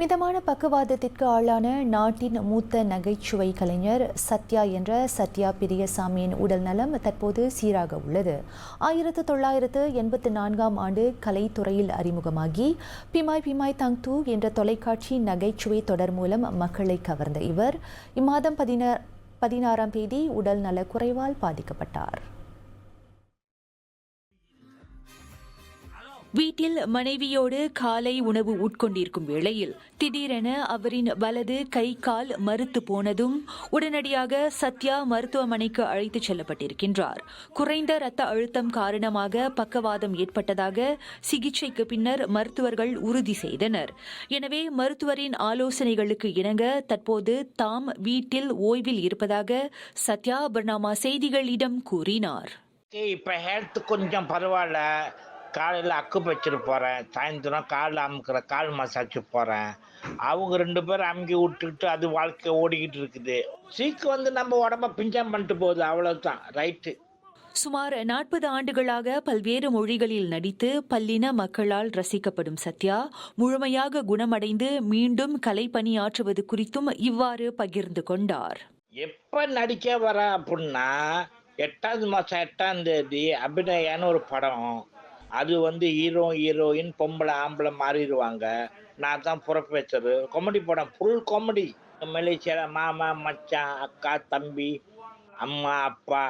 மிதமான பக்குவாதத்திற்கு ஆளான நாட்டின் மூத்த நகைச்சுவை கலைஞர் சத்யா என்ற சத்யா பெரியசாமியின் உடல் நலம் தற்போது சீராக உள்ளது. ஆயிரத்து தொள்ளாயிரத்து எண்பத்து நான்காம் ஆண்டு கலைத்துறையில் அறிமுகமாகி பிமாய் பிமாய் தங் தூ என்ற தொலைக்காட்சி நகைச்சுவை தொடர் மூலம் மக்களை கவர்ந்த இவர் இம்மாதம் பதினா பதினாறாம் தேதி உடல் நலக்குறைவால் பாதிக்கப்பட்டார். வீட்டில் மனைவியோடு காலை உணவு உட்கொண்டிருக்கும் வேளையில் திடீரென அவரின் வலது கை கால் மறுத்து போனதும் உடனடியாக சத்யா மருத்துவமனைக்கு அழைத்துச் செல்லப்பட்டிருக்கின்றார். குறைந்த இரத்த அழுத்தம் காரணமாக பக்கவாதம் ஏற்பட்டதாக சிகிச்சைக்கு பின்னர் மருத்துவர்கள் உறுதி செய்தனர். எனவே மருத்துவரின் ஆலோசனைகளுக்கு இணங்க தற்போது தாம் வீட்டில் ஓய்வில் இருப்பதாக சத்யா பர்னாமா செய்திகளிடம் கூறினார். இப்போ ஹெல்த் கொஞ்சம் பரவாயில்ல. காலையில் அக்கு பச்சர் போகிறேன் சாயந்தரம் கால் அமுக்கிற கால் மசாஜ் போகிறேன் அவங்க ரெண்டு பேரும் அமுக்கி விட்டுக்கிட்டு அது வாழ்க்கை ஓடிக்கிட்டு இருக்குது. சீக்கு வந்து நம்ம உடம்ப பிஞ்சம் பண்ணிட்டு போகுது. அவ்வளவுதான். ரைட்டு. சுமார் நாற்பது ஆண்டுகளாக பல்வேறு மொழிகளில் நடித்து பல்லின மக்களால் ரசிக்கப்படும் சத்யா முழுமையாக குணமடைந்து மீண்டும் கலைப்பணியாற்றுவது குறித்தும் இவ்வாறு பகிர்ந்து கொண்டார். எப்போ நடிக்க வர அப்படின்னா எட்டாவது மாதம் எட்டாம் தேதி அபிநயான்னு ஒரு படம். அது வந்து ஹீரோ ஹீரோயின் பொம்பளை ஆம்பளை மாறிடுவாங்க. நான் தான் புறப்பேச்சரு காமெடி படம் ஃபுல் காமெடி மலேசியாவில் மாமா மச்சான் அக்கா தம்பி அம்மா அப்பா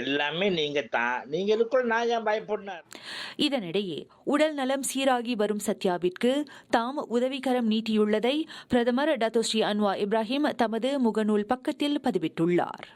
எல்லாமே நீங்கள் தான். நீங்கள் இதுக்குள்ள நான் ஏன் பயப்படினேன் இதனிடையே உடல் நலம் சீராகி வரும் சத்யாவிற்கு தாம் உதவிகரம் நீட்டியுள்ளதை பிரதமர் டத்தோஸ்ரீ அன்வா இப்ராஹிம் தமது முகநூல் பக்கத்தில் பதிவிட்டுள்ளார்.